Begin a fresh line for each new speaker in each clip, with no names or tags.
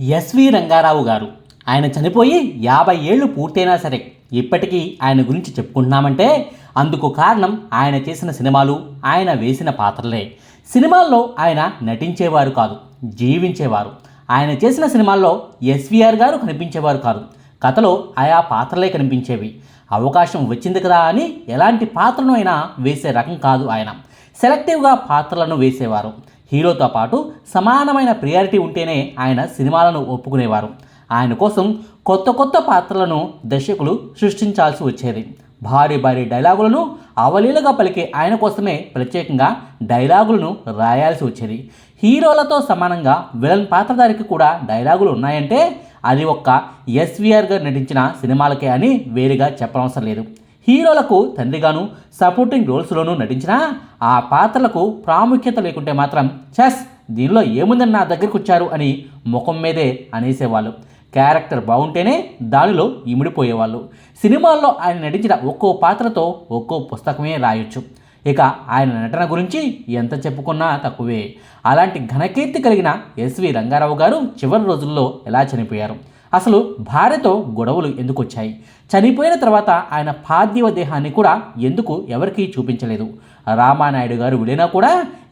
SV Rangarao గారు. ఆయన చనిపోయి యాభై ఏళ్ళు పూర్తయినా సరే ఇప్పటికీ ఆయన గురించి చెప్పుకుంటున్నామంటే అందుకు కారణం ఆయన చేసిన సినిమాలు ఆయన వేసిన పాత్రలే. సినిమాల్లో ఆయన నటించేవారు కాదు జీవించేవారు. ఆయన చేసిన సినిమాల్లో ఎస్విఆర్ గారు కనిపించేవారు కాదు. కథలో ఆయా పాత్రలే కనిపించేవి. అవకాశం వచ్చింది కదా అని ఎలాంటి పాత్రను అయినా వేసే రకం కాదు ఆయన. సెలెక్టివ్గా పాత్రలను వేసేవారు. హీరోతో పాటు సమానమైన ప్రియారిటీ ఉంటేనే ఆయన సినిమాలను ఒప్పుకునేవారు. ఆయన కోసం కొత్త కొత్త పాత్రలను దర్శకులు సృష్టించాల్సి వచ్చేది. భారీ భారీ డైలాగులను అవలీలగా పలికే ఆయన కోసమే ప్రత్యేకంగా డైలాగులను రాయాల్సి వచ్చేది. హీరోలతో సమానంగా విలన్ పాత్రధారికి కూడా డైలాగులు ఉన్నాయంటే అది ఒక్క ఎస్వీఆర్గా గారు నటించిన సినిమాలకే అని వేరుగా చెప్పనవసరం లేదు. హీరోలకు తండ్రిగాను సపోర్టింగ్ రోల్స్లోనూ నటించినా ఆ పాత్రలకు ప్రాముఖ్యత లేకుంటే మాత్రం చెస్ దీనిలో ఏముందని నా దగ్గరికి వచ్చారు అని ముఖం మీదే అనేసేవాళ్ళు. క్యారెక్టర్ బాగుంటేనే దానిలో ఇమిడిపోయేవాళ్ళు. సినిమాల్లో ఆయన నటించిన ఒక్కో పాత్రతో ఒక్కో పుస్తకమే రాయొచ్చు. ఇక ఆయన నటన గురించి ఎంత చెప్పుకున్నా తక్కువే. అలాంటి ఘనకీర్తి కలిగిన ఎస్వి రంగారావు గారు చివరి రోజుల్లో ఎలా చనిపోయారు? అసలు భార్యతో గొడవలు ఎందుకు వచ్చాయి? చనిపోయిన తర్వాత ఆయన పార్థివ దేహాన్ని కూడా ఎందుకు ఎవరికీ చూపించలేదు? రామానాయుడు గారు వెళ్ళినా కూడా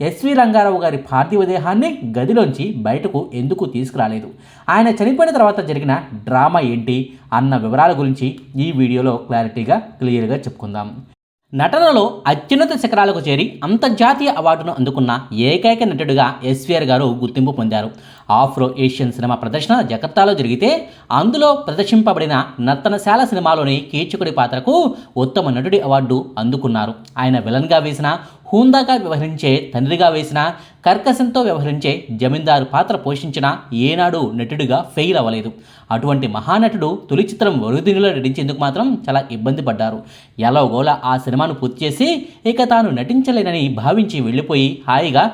ఎస్వి రంగారావు గారి పార్థివ దేహాన్ని గదిలోంచి బయటకు ఎందుకు తీసుకురాలేదు? ఆయన చనిపోయిన తర్వాత జరిగిన డ్రామా ఏంటి? అన్న వివరాల గురించి ఈ వీడియోలో క్లారిటీగా క్లియర్గా చెప్పుకుందాం. నటనలో అత్యున్నత శిఖరాలకు చేరి అంతర్జాతీయ అవార్డును అందుకున్న ఏకైక నటుడిగా ఎస్వీఆర్ గారు గుర్తింపు పొందారు. ఆఫ్రో ఏషియన్ సినిమా ప్రదర్శన జకర్తాలో జరిగితే అందులో ప్రదర్శింపబడిన నర్తనశాల సినిమాలోని కీచకుడి పాత్రకు ఉత్తమ నటుడి అవార్డు అందుకున్నారు. ఆయన విలన్గా వేసిన హూందాగా వ్యవహరించే తండ్రిగా వేసిన కర్కశంతో వ్యవహరించే జమీందారు పాత్ర పోషించిన ఏనాడు నటుడిగా ఫెయిల్ అవ్వలేదు. అటువంటి మహానటుడు తొలి చిత్రం వరుదినిలో నటించేందుకు మాత్రం చాలా ఇబ్బంది పడ్డారు. ఎలాగోలా ఆ సినిమాను పూర్తి చేసి ఇక తాను నటించలేనని భావించి వెళ్ళిపోయి హాయిగా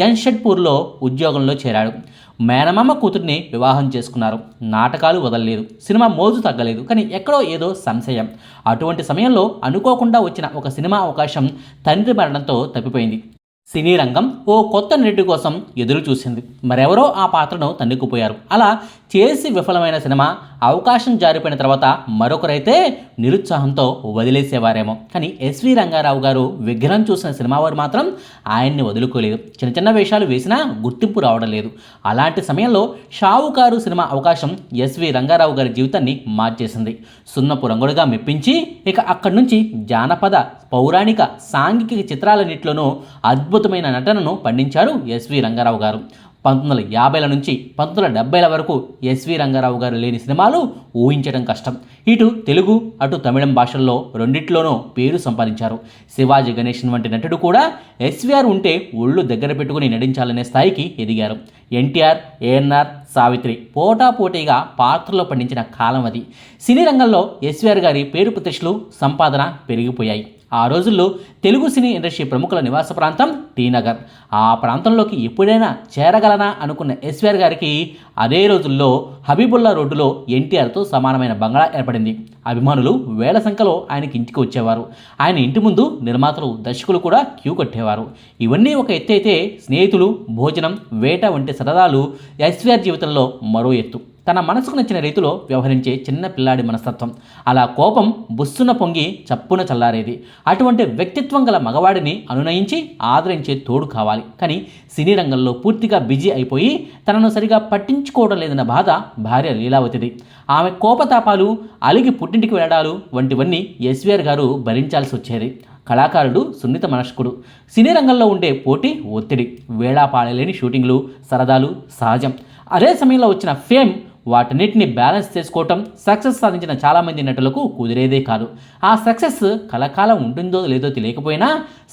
జన్షెడ్పూర్లో ఉద్యోగంలో చేరాడు. మేనమామ కూతుర్ని వివాహం చేసుకున్నారు. నాటకాలు వదలలేదు. సినిమా మోజు తగ్గలేదు. కానీ ఎక్కడో ఏదో సంశయం. అటువంటి సమయంలో అనుకోకుండా వచ్చిన ఒక సినిమా అవకాశం తండ్రి మరణంతో తప్పిపోయింది. సినీ రంగం ఓ కొత్త నటి కోసం ఎదురు చూసింది. మరెవరో ఆ పాత్రను తన్నుకుపోయారు. అలా చేసి విఫలమైన సినిమా అవకాశం జారిపోయిన తర్వాత మరొకరైతే నిరుత్సాహంతో వదిలేసేవారేమో. కానీ ఎస్వి రంగారావు గారు విగ్రహం చూసిన సినిమా వారు మాత్రం ఆయన్ని వదులుకోలేదు. చిన్న చిన్న వేషాలు వేసినా గుర్తింపు రావడం లేదు. అలాంటి సమయంలో షావుకారు సినిమా అవకాశం ఎస్వి రంగారావు గారి జీవితాన్ని మార్చేసింది. సున్నపు రంగుడుగా మెప్పించి ఇక అక్కడి నుంచి జానపద పౌరాణిక సాంఘిక చిత్రాలన్నింటిలోనూ అద్భుత అద్భుతమైన నటనను పండించారు ఎస్వి రంగారావు గారు. పంతొమ్మిది వందల యాభైల నుంచి పంతొమ్మిది వందల డెబ్బైల వరకు ఎస్వి రంగారావు గారు లేని సినిమాలు ఊహించడం కష్టం. ఇటు తెలుగు అటు తమిళం భాషల్లో రెండిట్లోనూ పేరు సంపాదించారు. శివాజీ గణేషన్ వంటి నటుడు కూడా ఎస్వీఆర్ ఉంటే ఒళ్ళు దగ్గర పెట్టుకుని నటించాలనే స్థాయికి ఎదిగారు. ఎన్టీఆర్ ఏఎన్ఆర్ సావిత్రి పోటాపోటీగా పాత్రలో పండించిన కాలం అది. సినీ రంగంలో ఎస్విఆర్ గారి పేరు ప్రతిష్టలు సంపాదన పెరిగిపోయాయి. ఆ రోజుల్లో తెలుగు సినీ ఇండస్ట్రీ ప్రముఖుల నివాస ప్రాంతం టీనగర్ ఆ ప్రాంతంలోకి ఎప్పుడైనా చేరగలనా అనుకున్న ఎస్విఆర్ గారికి అదే రోజుల్లో హబీబుల్లా రోడ్డులో ఎన్టీఆర్తో సమానమైన బంగ్లా ఏర్పడింది. అభిమానులు వేల సంఖ్యలో ఆయనకి ఇంటికి వచ్చేవారు. ఆయన ఇంటి ముందు నిర్మాతలు దర్శకులు కూడా క్యూ కట్టేవారు. ఇవన్నీ ఒక ఎత్తు అయితే స్నేహితులు భోజనం వేట వంటి సరదాలు ఎస్వీఆర్ జీవితంలో మరో ఎత్తు. తన మనసుకు నచ్చిన రీతిలో వ్యవహరించే చిన్న పిల్లాడి మనస్తత్వం. అలా కోపం బుస్సున పొంగి చప్పున చల్లారేది. అటువంటి వ్యక్తిత్వం గల మగవాడిని అనునయించి ఆదరించే తోడు కావాలి. కానీ సినీ రంగంలో పూర్తిగా బిజీ అయిపోయి తనను సరిగా పట్టించుకోవడం లేదన్న బాధ భార్య లీలావతిది. ఆమె కోపతాపాలు అలిగి పుట్టింటికి వెళ్ళడాలు వంటివన్నీ ఎస్వీఆర్ గారు భరించాల్సి వచ్చేది. కళాకారుడు సున్నిత మనస్కుడు. సినీ రంగంలో ఉండే పోటీ ఒత్తిడి. వేళాపాడలేని షూటింగ్లు సరదాలు సహజం. అదే సమయంలో వచ్చిన ఫేమ్ వాటన్నిటిని బ్యాలెన్స్ చేసుకోవటం సక్సెస్ సాధించిన చాలామంది నటులకు కుదిరేదే కాదు. ఆ సక్సెస్ కలకాలం ఉంటుందో లేదో తెలియకపోయినా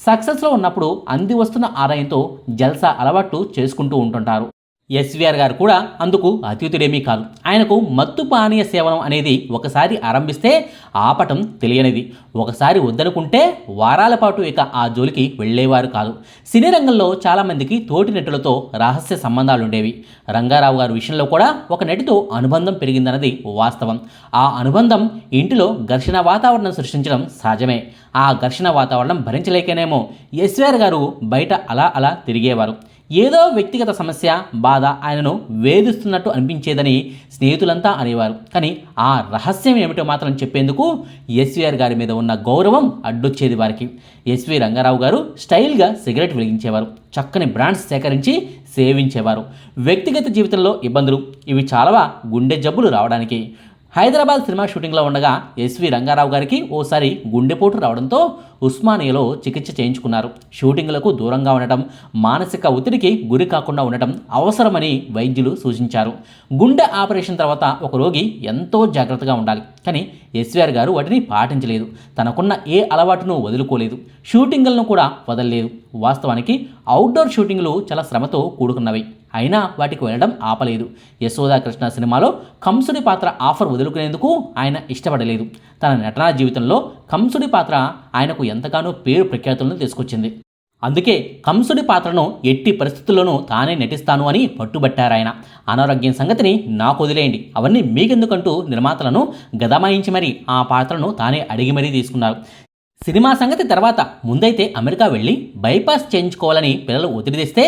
సక్సెస్లో ఉన్నప్పుడు అంది వస్తున్న ఆదాయంతో జల్సా అలవాటు చేసుకుంటూ ఉంటుంటారు. ఎస్వీఆర్ గారు కూడా అందుకు అతీతుడేమీ కాదు. ఆయనకు మత్తు పానీయ సేవనం అనేది ఒకసారి ఆరంభిస్తే ఆపటం తెలియనిది. ఒకసారి వద్దనుకుంటే వారాల పాటు ఇక ఆ జోలికి వెళ్ళేవారు కాదు. సినీ రంగంలో చాలామందికి తోటి నటులతో రహస్య సంబంధాలు ఉండేవి రంగారావు గారి విషయంలో కూడా ఒక నటితో అనుబంధం పెరిగిందన్నది వాస్తవం. ఆ అనుబంధం ఇంటిలో ఘర్షణ వాతావరణం సృష్టించడం సహజమే. ఆ ఘర్షణ వాతావరణం భరించలేకనేమో ఎస్విఆర్ గారు బయట అలా అలా తిరిగేవారు. ఏదో వ్యక్తిగత సమస్య బాధ ఆయనను వేధిస్తున్నట్టు అనిపించేదని స్నేహితులంతా అనేవారు. కానీ ఆ రహస్యం ఏమిటో మాత్రం చెప్పేందుకు ఎస్వీఆర్ గారి మీద ఉన్న గౌరవం అడ్డొచ్చేది వారికి. ఎస్వి రంగారావు గారు స్టైల్గా సిగరెట్ వెలిగించేవారు. చక్కని బ్రాండ్స్ సేకరించి సేవించేవారు. వ్యక్తిగత జీవితంలో ఇబ్బందులు. ఇవి చాలావా గుండె జబ్బులు రావడానికి. హైదరాబాద్ సినిమా షూటింగ్లో ఉండగా ఎస్వి రంగారావు గారికి ఓసారి గుండెపోటు రావడంతో ఉస్మానియాలో చికిత్స చేయించుకున్నారు. షూటింగ్లకు దూరంగా ఉండటం మానసిక ఒత్తిడికి గురి కాకుండా ఉండటం అవసరమని వైద్యులు సూచించారు. గుండె ఆపరేషన్ తర్వాత ఒక రోగి ఎంతో జాగ్రత్తగా ఉండాలి. కానీ ఎస్వీఆర్ గారు వాటిని పాటించలేదు. తనకున్న ఏ అలవాటును వదులుకోలేదు. షూటింగ్లను కూడా వదలలేదు. వాస్తవానికి అవుట్డోర్ షూటింగ్లు చాలా శ్రమతో కూడుకున్నవి. అయినా వాటికి వెళ్ళడం ఆపలేదు. యశోదా కృష్ణ సినిమాలో కంసుడి పాత్ర ఆఫర్ వదులుకునేందుకు ఆయన ఇష్టపడలేదు. తన నటనా జీవితంలో కంసుడి పాత్ర ఆయనకు ఎంతగానో పేరు ప్రఖ్యాతులను తీసుకొచ్చింది. అందుకే కంసుడి పాత్రను ఎట్టి పరిస్థితుల్లోనూ తానే నటిస్తాను అని పట్టుబట్టారాయన. అనారోగ్యం సంగతిని నాకు వదిలేయండి. అవన్నీ మీకెందుకంటూ నిర్మాతలను గదమాయించి మరీ ఆ పాత్రను తానే అడిగి మరీ తీసుకున్నారు. సినిమా సంగతి తర్వాత ముందైతే అమెరికా వెళ్ళి బైపాస్ చేయించుకోవాలని పిల్లలు ఒత్తిడి తెస్తే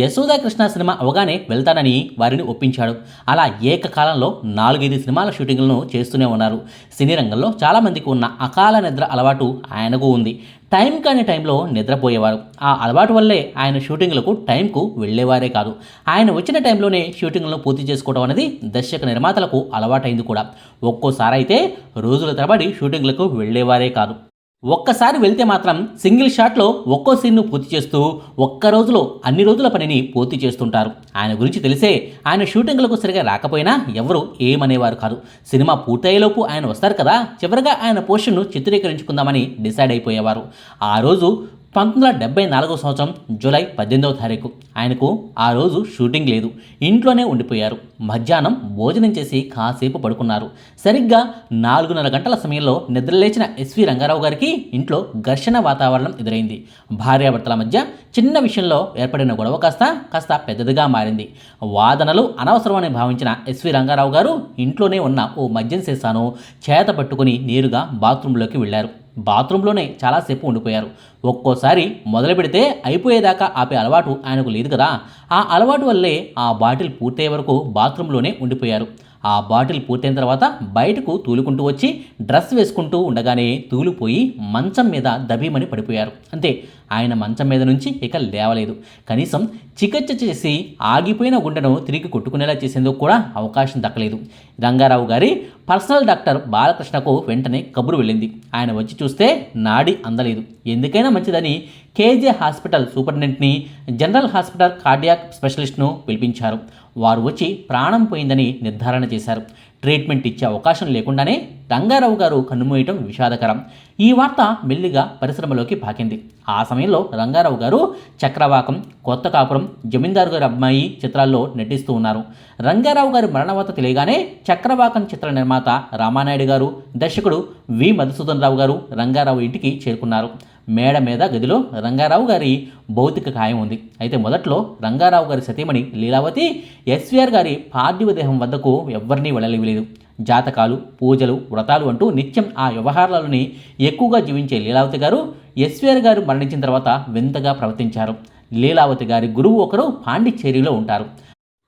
యశోదా కృష్ణ సినిమా అవగానే వెళ్తానని వారిని ఒప్పించాడు. అలా ఏకకాలంలో నాలుగైదు సినిమాల షూటింగ్లను చేస్తూనే ఉన్నారు. సినీ రంగంలో చాలామందికి ఉన్న అకాల నిద్ర అలవాటు ఆయనకు ఉంది. టైం కాని టైంలో నిద్రపోయేవారు. ఆ అలవాటు వల్లే ఆయన షూటింగ్లకు టైంకు వెళ్ళేవారే కాదు. ఆయన వచ్చిన టైంలోనే షూటింగ్లను పూర్తి చేసుకోవడం అనేది దర్శక నిర్మాతలకు అలవాటైంది కూడా. ఒక్కోసారి అయితే రోజుల తరబడి షూటింగ్లకు వెళ్ళేవారే కాదు. ఒక్కసారి వెళ్తే మాత్రం సింగిల్ షాట్లో ఒక్కో సీన్ను పూర్తి చేస్తూ ఒక్క రోజులో అన్ని రోజుల పనిని పూర్తి చేస్తుంటారు. ఆయన గురించి తెలిసే ఆయన షూటింగ్లకు సరిగా రాకపోయినా ఎవరు ఏమనేవారు కాదు. సినిమా పూర్తయ్యేలోపు ఆయన వస్తారు కదా చివరిగా ఆయన పోషన్ను చిత్రీకరించుకుందామని డిసైడ్ అయిపోయేవారు. ఆ రోజు పంతొమ్మిది వందల డెబ్బై నాలుగో సంవత్సరం జూలై పద్దెనిమిదవ తారీఖు. ఆయనకు ఆ రోజు షూటింగ్ లేదు. ఇంట్లోనే ఉండిపోయారు. మధ్యాహ్నం భోజనం చేసి కాసేపు పడుకున్నారు. సరిగ్గా నాలుగున్నర గంటల సమయంలో నిద్రలేచిన ఎస్వి రంగారావు గారికి ఇంట్లో ఘర్షణ వాతావరణం ఎదురైంది. భార్యాభర్తల మధ్య చిన్న విషయంలో ఏర్పడిన గొడవ కాస్త కాస్త పెద్దదిగా మారింది. వాదనలు అనవసరమని భావించిన ఎస్వి రంగారావు గారు ఇంట్లోనే ఉన్న ఓ మద్యం చేశాను చేత పట్టుకుని నేరుగా బాత్రూంలోకి వెళ్ళారు బాత్రూంలోనే చాలాసేపు ఉండిపోయారు. ఒక్కోసారి మొదలు పెడితే అయిపోయేదాకా ఆపే అలవాటు ఆయనకు లేదు కదా. ఆ అలవాటు వల్లే ఆ బాటిల్ పూర్తయ్యే వరకు బాత్రూంలోనే ఉండిపోయారు. ఆ బాటిల్ పూర్తయిన తర్వాత బయటకు తూలుకుంటూ వచ్చి డ్రెస్ వేసుకుంటూ ఉండగానే తూలిపోయి మంచం మీద దబీమని పడిపోయారు. అంతే ఆయన మంచం మీద నుంచి ఇక లేవలేదు. కనీసం చికిత్స చేసి ఆగిపోయిన గుండెను తిరిగి కొట్టుకునేలా చేసేందుకు కూడా అవకాశం దక్కలేదు. రంగారావు గారి పర్సనల్ డాక్టర్ బాలకృష్ణకు వెంటనే కబురు వెళ్ళింది. ఆయన వచ్చి చూస్తే నాడి అందలేదు. ఎందుకైనా మంచిదని కేజే హాస్పిటల్ సూపరింటెండెంట్ని జనరల్ హాస్పిటల్ కార్డియాక్ స్పెషలిస్ట్ను పిలిపించారు. వారు వచ్చి ప్రాణం పోయిందని నిర్ధారణ చేశారు. ట్రీట్మెంట్ ఇచ్చే అవకాశం లేకుండానే రంగారావు గారు కన్నుమూయటం విషాదకరం. ఈ వార్త మెల్లిగా పరిశ్రమలోకి పాకింది. ఆ సమయంలో రంగారావు గారు చక్రవాకం కొత్త కాపురం జమీందారు గారి అమ్మాయి చిత్రాల్లో నటిస్తూ ఉన్నారు. రంగారావు గారి మరణవార్త తెలియగానే చక్రవాకం చిత్ర నిర్మాత రామానాయుడు గారు దర్శకుడు వి. మధుసూదన్ రావు గారు రంగారావు ఇంటికి చేరుకున్నారు. మేడ మీద గదిలో రంగారావు గారి భౌతిక ఖాయం ఉంది. అయితే మొదట్లో రంగారావు గారి సతీమణి లీలావతి ఎస్వీఆర్ గారి పార్థివ దేహం వద్దకు ఎవ్వరినీ వెళ్ళలేవలేదు జాతకాలు పూజలు వ్రతాలు అంటూ నిత్యం ఆ వ్యవహారాలని ఎక్కువగా జీవించే లీలావతి గారు ఎస్వేర్ గారు మరణించిన తర్వాత వింతగా ప్రవర్తించారు. లీలావతి గారి గురువు ఒకరు పాండిచ్చేరిలో ఉంటారు.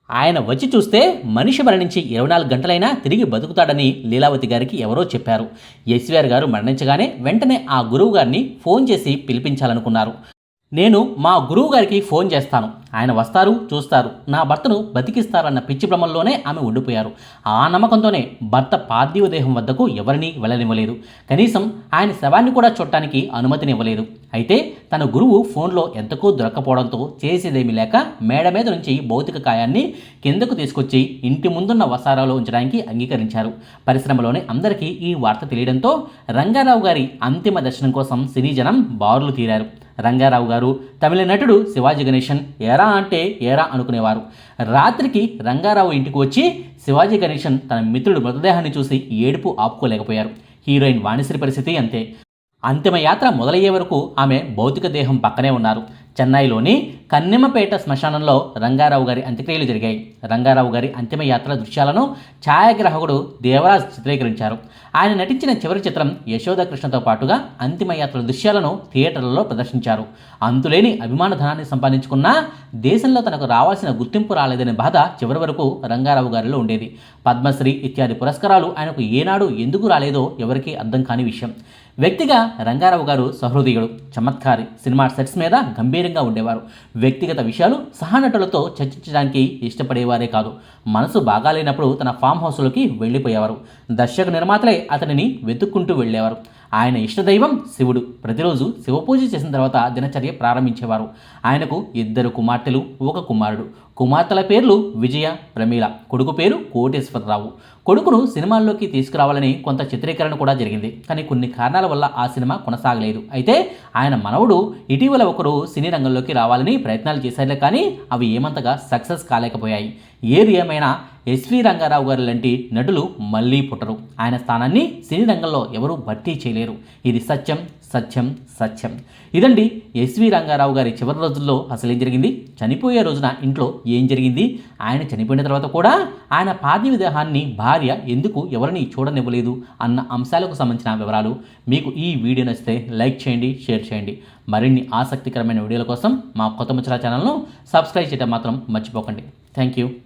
ఆయన వచ్చి చూస్తే మనిషి మరణించి ఇరవై నాలుగు గంటలైనా తిరిగి బతుకుతాడని లీలావతి గారికి ఎవరో చెప్పారు. ఎస్వీఆర్ గారు మరణించగానే వెంటనే ఆ గురువు గారిని ఫోన్ చేసి పిలిపించాలనుకున్నారు. నేను మా గురువు గారికి ఫోన్ చేస్తాను. ఆయన వస్తారు చూస్తారు. నా భర్తను బతికిస్తారన్న పిచ్చి భ్రమంలోనే ఆమె ఉండిపోయారు. ఆ నమ్మకంతోనే భర్త పార్థివ దేహం వద్దకు ఎవరిని వెళ్ళనివ్వలేదు. కనీసం ఆయన శవాన్ని కూడా చూడటానికి అనుమతినివ్వలేదు. అయితే తన గురువు ఫోన్లో ఎంతకూ దొరకపోవడంతో చేసేదేమీ లేక మేడ మీద నుంచి భౌతిక కాయాన్ని కిందకు తీసుకొచ్చి ఇంటి ముందున్న వసారాలో ఉంచడానికి అంగీకరించారు. పరిశ్రమలోనే అందరికీ ఈ వార్త తెలియడంతో రంగారావు గారి అంతిమ దర్శనం కోసం సినీ జనం బారులు తీరారు. రంగారావు గారు. తమిళ నటుడు శివాజీ గణేషన్ ఏరా అంటే ఏరా అనుకునేవారు. రాత్రికి రంగారావు ఇంటికి వచ్చి శివాజీ గణేషన్ తన మిత్రుడు మృతదేహాన్ని చూసి ఏడుపు ఆపుకోలేకపోయారు. హీరోయిన్ వాణిశ్రీ పరిస్థితి అంతే. అంతిమయాత్ర మొదలయ్యే వరకు ఆమె భౌతిక దేహం పక్కనే ఉన్నారు. చెన్నైలోని కన్నెమ్మపేట శ్మశానంలో రంగారావు గారి అంత్యక్రియలు జరిగాయి. రంగారావు గారి అంతిమయాత్ర దృశ్యాలను ఛాయాగ్రాహకుడు దేవరాజ్ చిత్రీకరించారు. ఆయన నటించిన చివరి చిత్రం యశోద కృష్ణతో పాటుగా అంతిమయాత్ర దృశ్యాలను థియేటర్లలో ప్రదర్శించారు. అంతులేని అభిమాన ధనాన్ని సంపాదించుకున్న దేశంలో తనకు రావాల్సిన గుర్తింపు రాలేదనే బాధ చివరి వరకు రంగారావు గారిలో ఉండేది. పద్మశ్రీ ఇత్యాది పురస్కారాలు ఆయనకు ఏనాడు ఎందుకు రాలేదో ఎవరికీ అర్థం కాని విషయం. వ్యక్తిగా రంగారావు గారు సహృదయుడు చమత్కారి సినిమా సెట్స్ మీద గంభీరంగా ఉండేవారు. వ్యక్తిగత విషయాలు సహనటులతో చర్చించడానికి ఇష్టపడేవారే కాదు. మనసు బాగాలేనప్పుడు తన ఫామ్ హౌస్లోకి వెళ్ళిపోయేవారు. దర్శక నిర్మాతలే అతనిని వెతుక్కుంటూ వెళ్ళేవారు. ఆయన ఇష్టదైవం శివుడు. ప్రతిరోజు శివపూజ చేసిన తర్వాత దినచర్య ప్రారంభించేవారు. ఆయనకు ఇద్దరు కుమార్తెలు ఒక కుమారుడు. కుమార్తెల పేర్లు విజయ ప్రమీల. కొడుకు పేరు కోటేశ్వరరావు. కొడుకును సినిమాల్లోకి తీసుకురావాలని కొంత చిత్రీకరణ కూడా జరిగింది. కానీ కొన్ని కారణాల వల్ల ఆ సినిమా కొనసాగలేదు. అయితే ఆయన మనవడు ఇటీవల ఒకరు సినీ రంగంలోకి రావాలని ప్రయత్నాలు చేశారులే కానీ అవి ఏమంతగా సక్సెస్ కాలేకపోయాయి. ఏది ఏమైనా ఎస్వి రంగారావు గారు లాంటి నటులు మళ్ళీ పుట్టరు. ఆయన స్థానాన్ని సినీ రంగంలో ఎవరూ భర్తీ చేయలేరు. ఇది సత్యం సత్యం సత్యం. ఇదండి ఎస్వి రంగారావు గారి చివరి రోజుల్లో అసలు ఏం జరిగింది? చనిపోయే రోజున ఇంట్లో ఏం జరిగింది? ఆయన చనిపోయిన తర్వాత కూడా ఆయన పార్థివ దేహాన్ని భార్య ఎందుకు ఎవరిని చూడనివ్వలేదు అన్న అంశాలకు సంబంధించిన వివరాలు మీకు ఈ వీడియో నచ్చితే లైక్ చేయండి షేర్ చేయండి. మరిన్ని ఆసక్తికరమైన వీడియోల కోసం మా కొత్త ముచ్చరా ఛానల్ను సబ్స్క్రైబ్ చేయడం మాత్రం మర్చిపోకండి. Thank you.